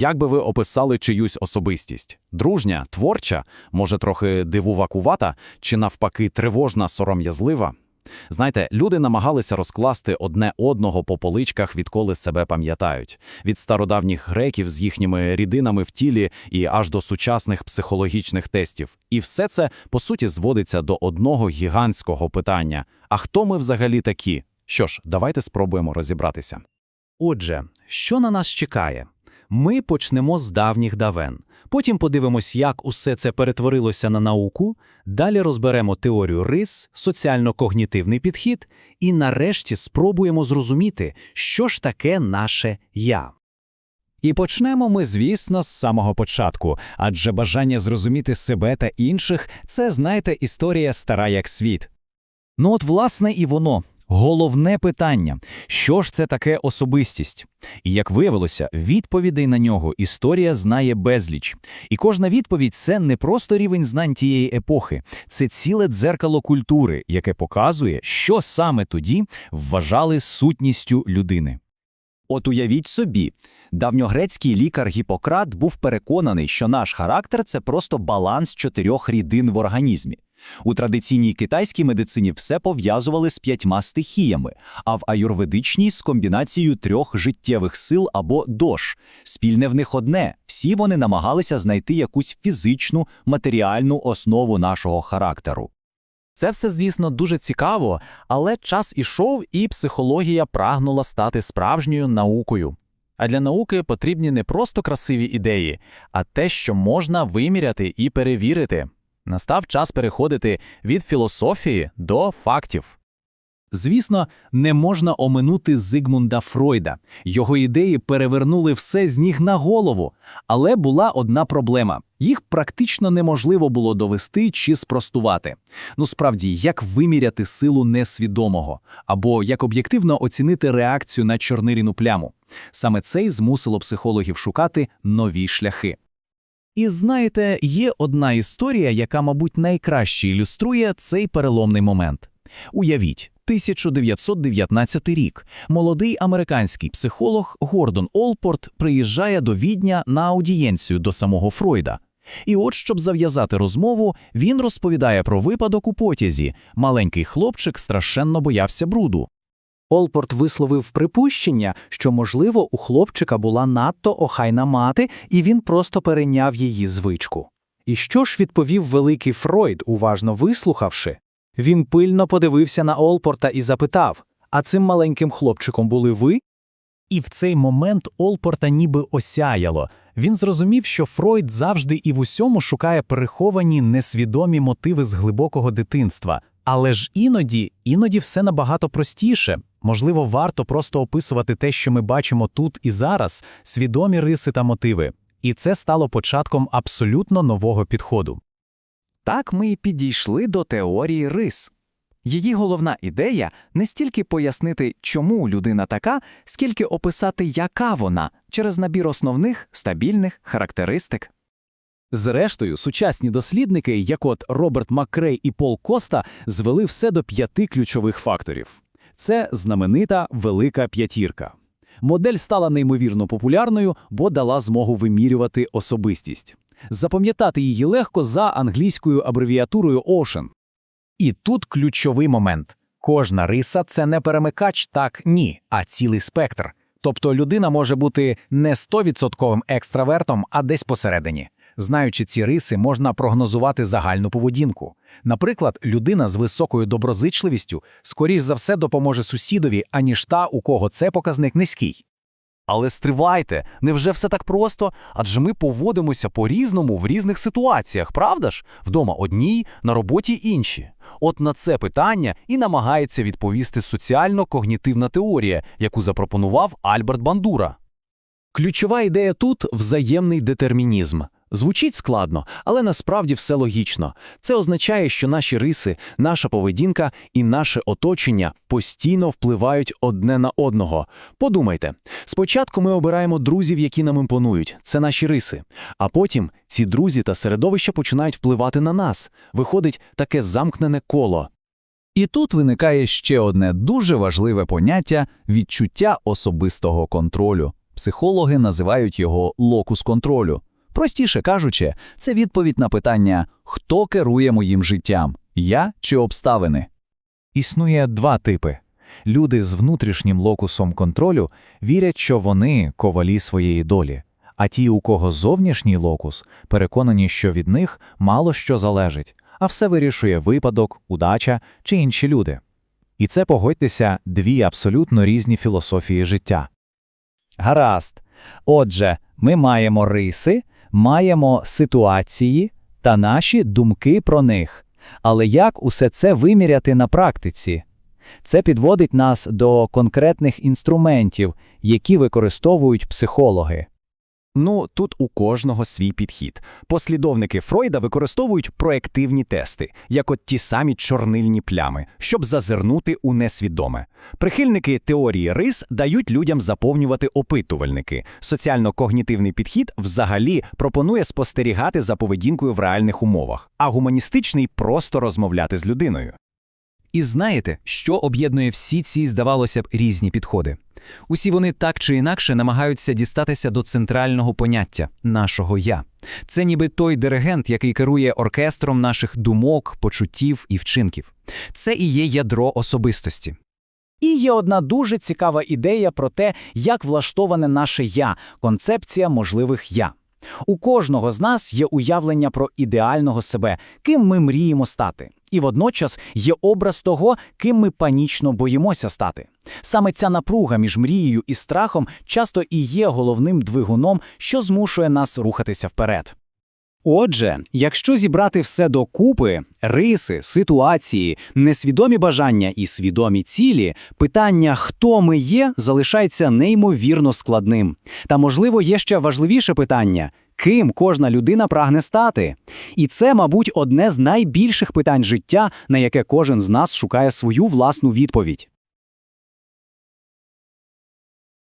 Як би ви описали чиюсь особистість? Дружня, творча, може трохи дивувакувата, чи навпаки тривожна, сором'язлива? Знаєте, люди намагалися розкласти одне одного по поличках, відколи себе пам'ятають. Від стародавніх греків з їхніми рідинами в тілі і аж до сучасних психологічних тестів. І все це, по суті, зводиться до одного гігантського питання: а хто ми взагалі такі? Що ж, давайте спробуємо розібратися. Отже, що на нас чекає? Ми почнемо з давніх давен. Потім подивимось, як усе це перетворилося на науку. Далі розберемо теорію рис, соціально-когнітивний підхід, і нарешті спробуємо зрозуміти, що ж таке наше я. І почнемо ми, звісно, з самого початку, адже бажання зрозуміти себе та інших це, знаєте, історія стара як світ. Ну от, власне, і воно. Головне питання що ж це таке особистість? І як виявилося, відповідей на нього історія знає безліч. І кожна відповідь це не просто рівень знань тієї епохи, це ціле дзеркало культури, яке показує, що саме тоді вважали сутністю людини. От уявіть собі, давньогрецький лікар Гіппократ був переконаний, що наш характер це просто баланс чотирьох рідин в організмі. У традиційній китайській медицині все пов'язували з п'ятьма стихіями, а в аюрведичній з комбінацією трьох життєвих сил або дош. Спільне в них одне всі вони намагалися знайти якусь фізичну, матеріальну основу нашого характеру. Це все, звісно, дуже цікаво, але час ішов, і психологія прагнула стати справжньою наукою. А для науки потрібні не просто красиві ідеї, а те, що можна виміряти і перевірити. Настав час переходити від філософії до фактів. Звісно, не можна оминути Зигмунда Фройда. Його ідеї перевернули все з ніг на голову. Але була одна проблема: їх практично неможливо було довести чи спростувати. Ну справді, як виміряти силу несвідомого, або як об'єктивно оцінити реакцію на чорниріну пляму. Саме це й змусило психологів шукати нові шляхи. І знаєте, є одна історія, яка, мабуть, найкраще ілюструє цей переломний момент. Уявіть, 1919 рік. Молодий американський психолог Гордон Олпорт приїжджає до Відня на аудієнцію до самого Фройда. І от, щоб зав'язати розмову, він розповідає про випадок у потязі. Маленький хлопчик страшенно боявся бруду. Олпорт висловив припущення, що, можливо, у хлопчика була надто охайна мати, і він просто перейняв її звичку. І що ж відповів великий Фройд, уважно вислухавши? Він пильно подивився на Олпорта і запитав: А цим маленьким хлопчиком були ви? І в цей момент Олпорта ніби осяяло. Він зрозумів, що Фройд завжди і в усьому шукає приховані несвідомі мотиви з глибокого дитинства. Але ж іноді, іноді все набагато простіше. Можливо, варто просто описувати те, що ми бачимо тут і зараз, свідомі риси та мотиви. І це стало початком абсолютно нового підходу. Так ми і підійшли до теорії рис. Її головна ідея не стільки пояснити, чому людина така, скільки описати, яка вона через набір основних стабільних характеристик. Зрештою, сучасні дослідники, як от Роберт Маккрей і Пол Коста, звели все до п'яти ключових факторів. Це знаменита велика п'ятірка. Модель стала неймовірно популярною, бо дала змогу вимірювати особистість. Запам'ятати її легко за англійською абревіатурою OCEAN. І тут ключовий момент: кожна риса це не перемикач так ні, а цілий спектр. Тобто людина може бути не 100% екстравертом, а десь посередині. Знаючи ці риси, можна прогнозувати загальну поведінку. Наприклад, людина з високою доброзичливістю, скоріш за все, допоможе сусідові, аніж та, у кого це показник низький. Але стривайте, невже все так просто? Адже ми поводимося по-різному в різних ситуаціях, правда ж? Вдома одній, на роботі інші. От на це питання і намагається відповісти соціально-когнітивна теорія, яку запропонував Альберт Бандура. Ключова ідея тут взаємний детермінізм. Звучить складно, але насправді все логічно. Це означає, що наші риси, наша поведінка і наше оточення постійно впливають одне на одного. Подумайте, спочатку ми обираємо друзів, які нам імпонують, це наші риси. А потім ці друзі та середовище починають впливати на нас. Виходить таке замкнене коло. І тут виникає ще одне дуже важливе поняття відчуття особистого контролю. Психологи називають його локус контролю. Простіше кажучи, це відповідь на питання, хто керує моїм життям, я чи обставини. Існує два типи. Люди з внутрішнім локусом контролю вірять, що вони ковалі своєї долі, а ті, у кого зовнішній локус, переконані, що від них мало що залежить, а все вирішує випадок, удача чи інші люди. І це, погодьтеся, дві абсолютно різні філософії життя. Гаразд. Отже, ми маємо риси, маємо ситуації та наші думки про них. Але як усе це виміряти на практиці? Це підводить нас до конкретних інструментів, які використовують психологи. Ну, тут у кожного свій підхід. Послідовники Фройда використовують проективні тести, як от ті самі чорнильні плями, щоб зазирнути у несвідоме. Прихильники теорії рис дають людям заповнювати опитувальники. Соціально-когнітивний підхід взагалі пропонує спостерігати за поведінкою в реальних умовах, а гуманістичний просто розмовляти з людиною. І знаєте, що об'єднує всі ці, здавалося б, різні підходи? Усі вони так чи інакше намагаються дістатися до центрального поняття нашого я. Це ніби той диригент, який керує оркестром наших думок, почуттів і вчинків. Це і є ядро особистості. І є одна дуже цікава ідея про те, як влаштоване наше я, концепція можливих я. У кожного з нас є уявлення про ідеального себе, ким ми мріємо стати. І водночас є образ того, ким ми панічно боїмося стати. Саме ця напруга між мрією і страхом часто і є головним двигуном, що змушує нас рухатися вперед. Отже, якщо зібрати все докупи – риси, ситуації, несвідомі бажання і свідомі цілі, питання «хто ми є» залишається неймовірно складним. Та, можливо, є ще важливіше питання – ким кожна людина прагне стати? І це, мабуть, одне з найбільших питань життя, на яке кожен з нас шукає свою власну відповідь.